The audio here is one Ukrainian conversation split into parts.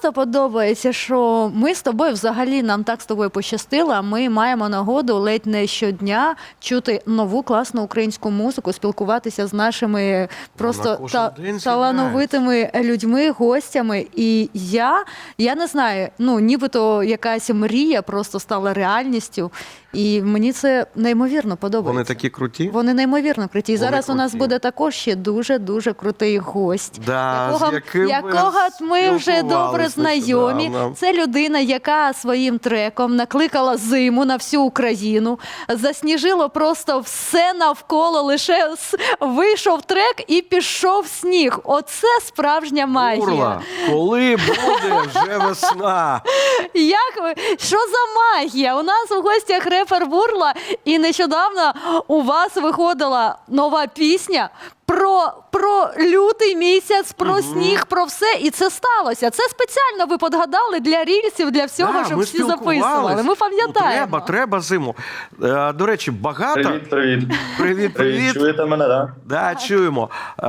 Просто подобається, що ми з тобою взагалі нам так з тобою пощастило. Ми маємо нагоду ледь не щодня чути нову класну українську музику, спілкуватися з нашими просто та, талановитими людьми, гостями. І я, я не знаю, ну нібито якась мрія просто стала реальністю. І мені це неймовірно подобається. Вони такі круті. Вони неймовірно круті. І Вони зараз у нас буде також ще дуже дуже крутий гость, Да, якого, з яким ми якого ми вже добре знайомі. нещодавно. Це людина, яка своїм треком накликала зиму на всю Україну, засніжило просто все навколо. Лише вийшов трек і пішов сніг. Оце справжня магія. Урла, коли буде вже весна? Як ви? Що за магія? У нас у гостях репер Бурла, і нещодавно у вас виходила нова пісня. Про, про лютий місяць, про сніг, про все, і це сталося. Це спеціально ви подгадали для рільсів, для всього, Да, щоб ми всі записували. Ми пам'ятаємо. Ну, треба, треба зиму. Е, до речі, багато. Привіт, привіт. Привіт, привіт. Чуєте мене, так? Да, чуємо. Е,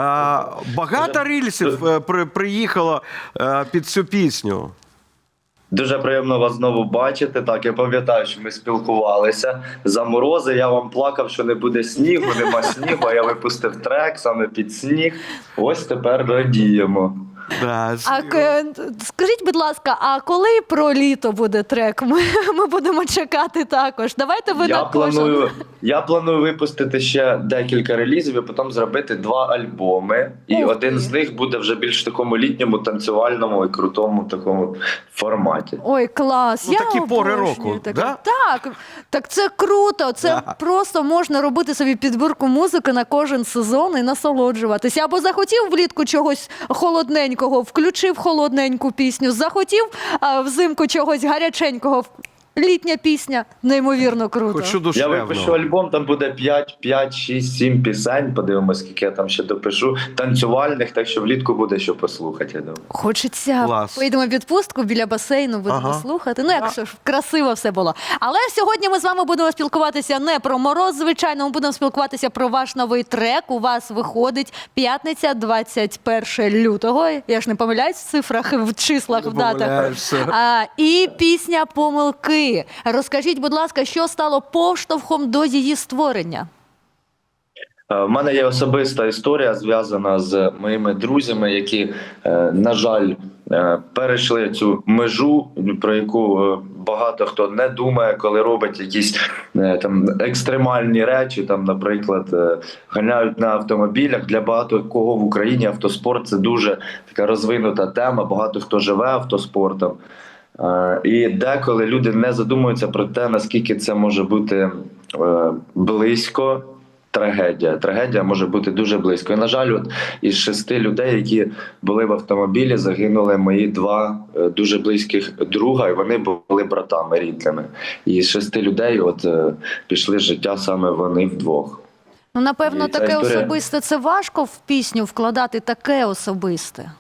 багато рільсів е, при, приїхало е, під цю пісню. Дуже приємно вас знову бачити. Так, я пам'ятаю, що ми спілкувалися. За морози я вам плакав, що не буде снігу, нема снігу, а я випустив трек саме під сніг. Ось тепер радіємо. Да, А к- скажіть, будь ласка, а коли про літо буде трек? Ми, ми будемо чекати також. Давайте ви Я також. планую, я планую випустити ще декілька релізів і потім зробити два альбоми. І Ух один ти. з них буде вже більш такому літньому, танцювальному і крутому такому форматі. Ой, клас! Ну, я такі пори обожнюю року, таке. да? Так, так це круто. Це Да. просто можна робити собі підбірку музики на кожен сезон і насолоджуватися. Або захотів влітку чогось холодненького, включив холодненьку пісню. Захотів а, взимку чогось гаряченького. Літня пісня, неймовірно круто. Хочу Я випишу альбом, там буде 5, 5, 6, 7 пісень. Подивимось, скільки я там ще допишу. Танцювальних, так що влітку буде що послухати, я думаю. Хочеться. Клас. Поїдемо в відпустку біля басейну, будемо Ага. слухати. Ну, якщо ж красиво все було. Але сьогодні ми з вами будемо спілкуватися не про мороз, звичайно, ми будемо спілкуватися про ваш новий трек. У вас виходить п'ятниця, 21 лютого. Я ж не помиляюсь в цифрах, в числах, Не в датах. помиляєшся. А, і пісня помилки. Розкажіть, будь ласка, що стало поштовхом до її створення? Е, В мене є особиста історія зв'язана з моїми друзями, які, е, на жаль, е, перейшли цю межу, про яку е, багато хто не думає, коли робить якісь е, там екстремальні речі. Там, наприклад, е, ганяють на автомобілях. Для багато кого в Україні автоспорт це дуже така розвинута тема. Багато хто живе автоспортом. Е, І деколи люди не задумуються про те, наскільки це може бути е, близько. Трагедія. Трагедія може бути дуже близько. І, на жаль, от із шести людей, які були в автомобілі, загинули мої два е, дуже близьких друга, і вони були братами рідними. І з шести людей, от пішли з життя саме вони вдвох. Ну, напевно, І таке історія- особисте це важко в пісню вкладати таке особисте.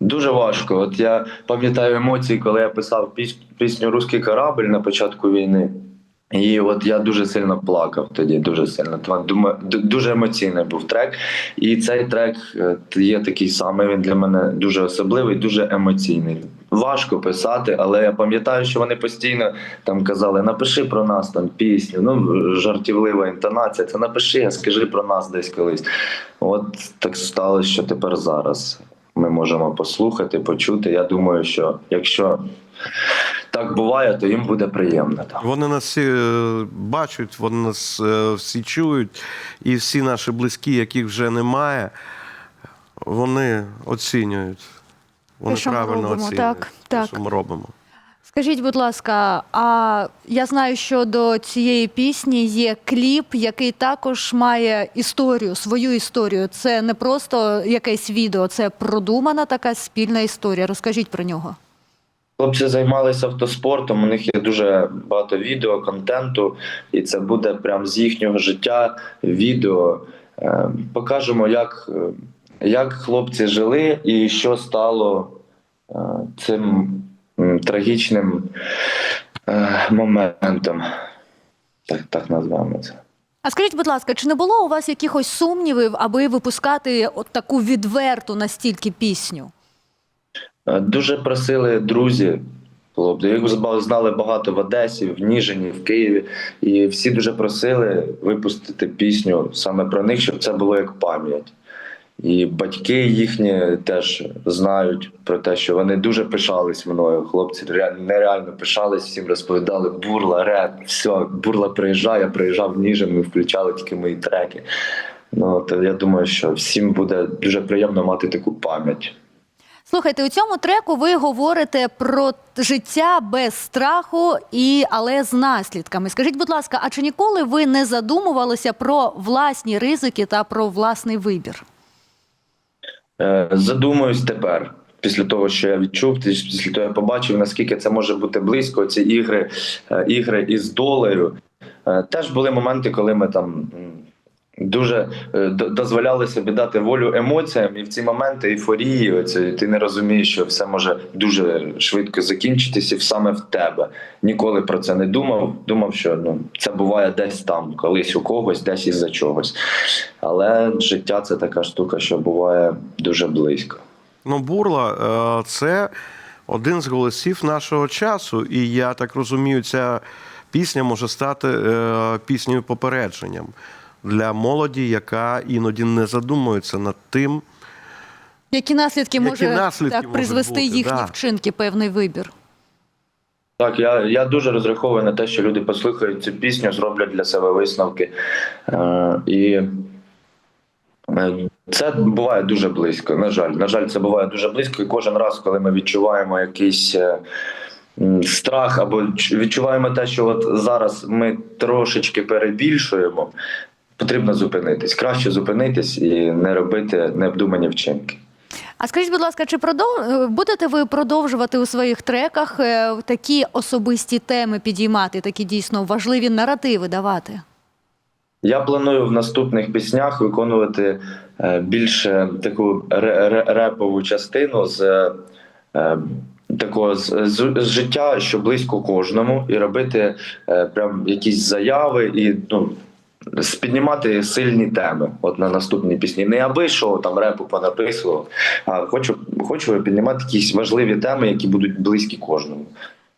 Дуже важко. От я пам'ятаю емоції, коли я писав піс- пісню Руський корабль на початку війни. І от я дуже сильно плакав тоді, дуже сильно. Дуже емоційний був трек. І цей трек е, є такий самий. Він для мене дуже особливий, дуже емоційний. Важко писати, але я пам'ятаю, що вони постійно там казали: напиши про нас там пісню. Ну жартівлива інтонація. Це напиши, скажи про нас десь колись. От так сталося, що тепер зараз ми можемо послухати, почути. Я думаю, що якщо так буває, то їм буде приємно. Так. Вони нас всі е, бачать, вони нас е, всі чують, і всі наші близькі, яких вже немає, вони оцінюють. Вони що ми правильно робимо, оцінюють. так, так. що ми робимо. Скажіть, будь ласка, а я знаю, що до цієї пісні є кліп, який також має історію, свою історію. Це не просто якесь відео, це продумана така спільна історія. Розкажіть про нього. Хлопці займалися автоспортом. У них є дуже багато відео, контенту, і це буде прям з їхнього життя відео. Е, Покажемо, як, як хлопці жили і що стало е, цим трагічним е, моментом. Так, так назвемо це. А скажіть, будь ласка, чи не було у вас якихось сумнівів, аби випускати от таку відверту настільки пісню? Е, Дуже просили друзі. Їх знали багато в Одесі, в Ніжині, в Києві, і всі дуже просили випустити пісню саме про них, щоб це було як пам'ять. І батьки їхні теж знають про те, що вони дуже пишались мною. Хлопці ре- нереально пишались, всім розповідали бурла, реп, все, бурла приїжджає, приїжджав в ми включали тільки мої треки. Ну, то я думаю, що всім буде дуже приємно мати таку пам'ять. Слухайте, у цьому треку ви говорите про життя без страху і але з наслідками. Скажіть, будь ласка, а чи ніколи ви не задумувалися про власні ризики та про власний вибір? Е, Задумуюсь тепер. Після того, що я відчув, піс- після того я побачив, наскільки це може бути близько. Ці ігри, е, ігри із долею. Е, Теж були моменти, коли ми там дуже е, дозволяли собі дати волю емоціям, і в ці моменти ейфорії, оце, ти не розумієш, що все може дуже швидко закінчитися саме в тебе. Ніколи про це не думав. Думав, що ну це буває десь там, колись у когось, десь із-за чогось. Але життя це така штука, що буває дуже близько. Ну, бурла е, це один з голосів нашого часу, і я так розумію, ця пісня може стати е, піснею попередженням для молоді, яка іноді не задумується над тим. Які наслідки Які може наслідки так призвести бути, їхні да. вчинки, певний вибір? Так, я, я дуже розраховую на те, що люди послухають цю пісню, зроблять для себе висновки. Е, і е, це буває дуже близько. На жаль, на жаль, це буває дуже близько. І кожен раз, коли ми відчуваємо якийсь е, страх або ч- відчуваємо те, що от зараз ми трошечки перебільшуємо, потрібно зупинитись. Краще зупинитись і не робити необдумані вчинки. А скажіть, будь ласка, чи продов... е, будете ви продовжувати у своїх треках е, такі особисті теми підіймати, такі дійсно важливі наративи давати? Я планую в наступних піснях виконувати е, більше таку ре- ре- репову частину з такого з, з, з життя, що близько кожному, і робити прям якісь заяви і ну. Піднімати сильні теми, от на наступній пісні. Не аби що там репу понаписував, а хочу, хочу піднімати якісь важливі теми, які будуть близькі кожному.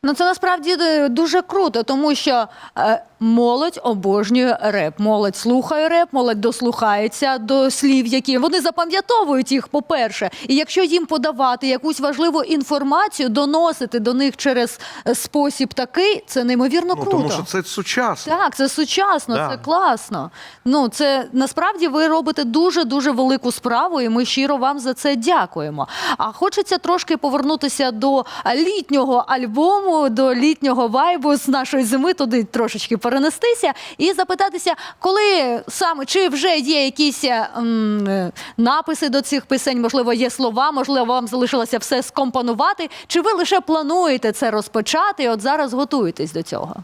Ну це насправді е, дуже круто, тому що е, молодь обожнює реп. Молодь слухає реп, молодь дослухається до слів, які вони запам'ятовують їх, по-перше. І якщо їм подавати якусь важливу інформацію, доносити до них через е, спосіб такий, це неймовірно Ну, круто. тому що це сучасно. Так, це сучасно, Да. це класно. Ну, це насправді ви робите дуже дуже велику справу, і ми щиро вам за це дякуємо. А хочеться трошки повернутися до літнього альбому, до літнього вайбу з нашої зими, туди трошечки перенестися і запитатися, коли саме чи вже є якісь е, м, е, написи до цих пісень, можливо, є слова, можливо, вам залишилося все скомпонувати, чи ви лише плануєте це розпочати? І от зараз готуєтесь до цього?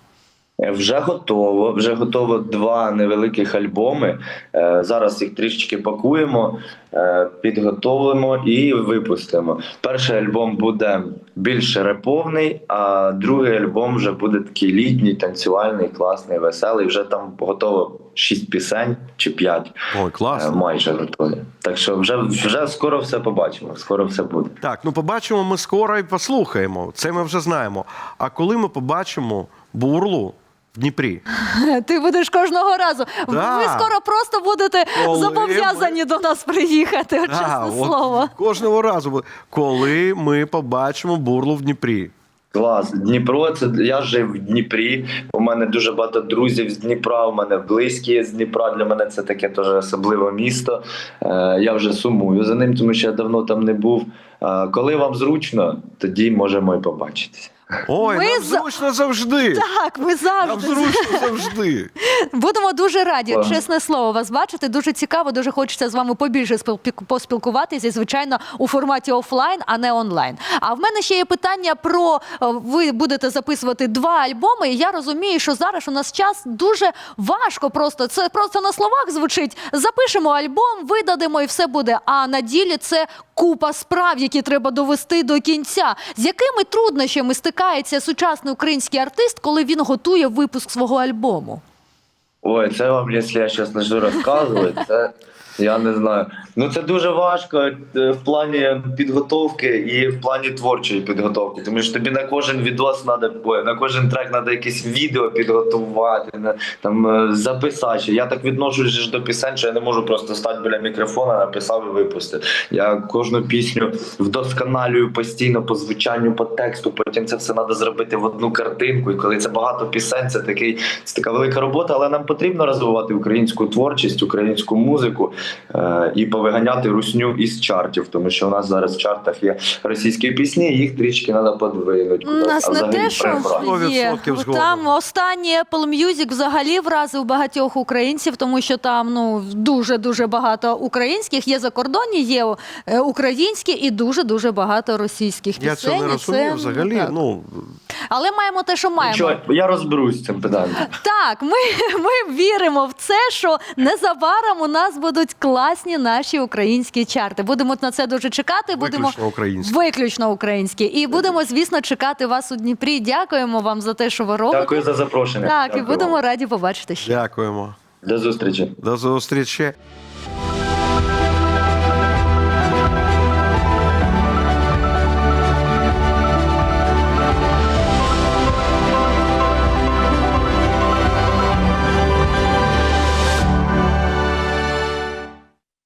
Е, Вже готово. Вже готово два невеликих альбоми. Зараз їх трішечки пакуємо, підготовимо і випустимо. Перший альбом буде більш реповний, а другий альбом вже буде такий літній, танцювальний, класний, веселий. Вже там готово шість пісень чи п'ять. Ой, е, класно. Майже готові. Так що вже, вже скоро все побачимо. Скоро все буде. Так, ну побачимо ми скоро і послухаємо. Це ми вже знаємо. А коли ми побачимо бурлу Дніпрі? Ти будеш кожного разу. Да. Ви скоро просто будете Коли зобов'язані до нас приїхати. Да, чесне от слово. Кожного разу, коли ми побачимо бурлу в Дніпрі. Клас, Дніпро, це я жив в Дніпрі. У мене дуже багато друзів з Дніпра. У мене близькі з Дніпра. Для мене це таке теж особливе місто. Е, я вже сумую за ним, тому що я давно там не був. Коли вам зручно, тоді можемо і побачитися. Ой, Ми нам за- зручно завжди. Так, ми Нам завжди зручно завжди. будемо дуже раді. Ага. Чесне слово, вас бачити. Дуже цікаво. Дуже хочеться з вами побільше поспілкуватися. І, звичайно, у форматі офлайн, а не онлайн. А в мене ще є питання про е, ви будете записувати два альбоми. І я розумію, що зараз у нас час дуже важко. Просто це просто на словах звучить. Запишемо альбом, видадимо і все буде. А на ділі це купа справ, які треба довести до кінця. З якими труднощами стикається сучасний український артист, коли він готує випуск свого альбому? Ой, це вам, якщо я зараз почну розказувати, це, Я не знаю. Ну це дуже важко е, в плані підготовки і в плані творчої підготовки. Тому що тобі на кожен відос ой, на кожен трек треба якесь відео підготувати, там е, записати. Я так відношусь до пісень, що я не можу просто стати біля мікрофона, написав і випустив. Я кожну пісню вдосконалюю постійно по звучанню, по тексту. Потім це все треба зробити в одну картинку. І коли це багато пісень, це такий це така велика робота. Але нам потрібно розвивати українську творчість, українську музику і повиганяти русню із чартів, тому що у нас зараз в чартах є російські пісні, їх трішки треба подвинути. У нас а не те, що є. Там останній Apple Music взагалі вразив багатьох українців, тому що там ну дуже дуже багато українських. Є закордонні, є е, українські і дуже дуже багато російських пісень. Я цього не розумію це, взагалі. так. Ну, Але маємо те, що маємо. Нічого, я розберусь з цим питанням. Так, ми, ми віримо в це, що незабаром у нас будуть класні наші українські чарти. Будемо на це дуже чекати. Будемо виключно українське. виключно українські. І будемо, звісно, чекати вас у Дніпрі. Дякуємо вам за те, що ви робите. Дякую за запрошення. Так, і будемо вам. раді побачити ще. дякуємо. До зустрічі. До зустрічі.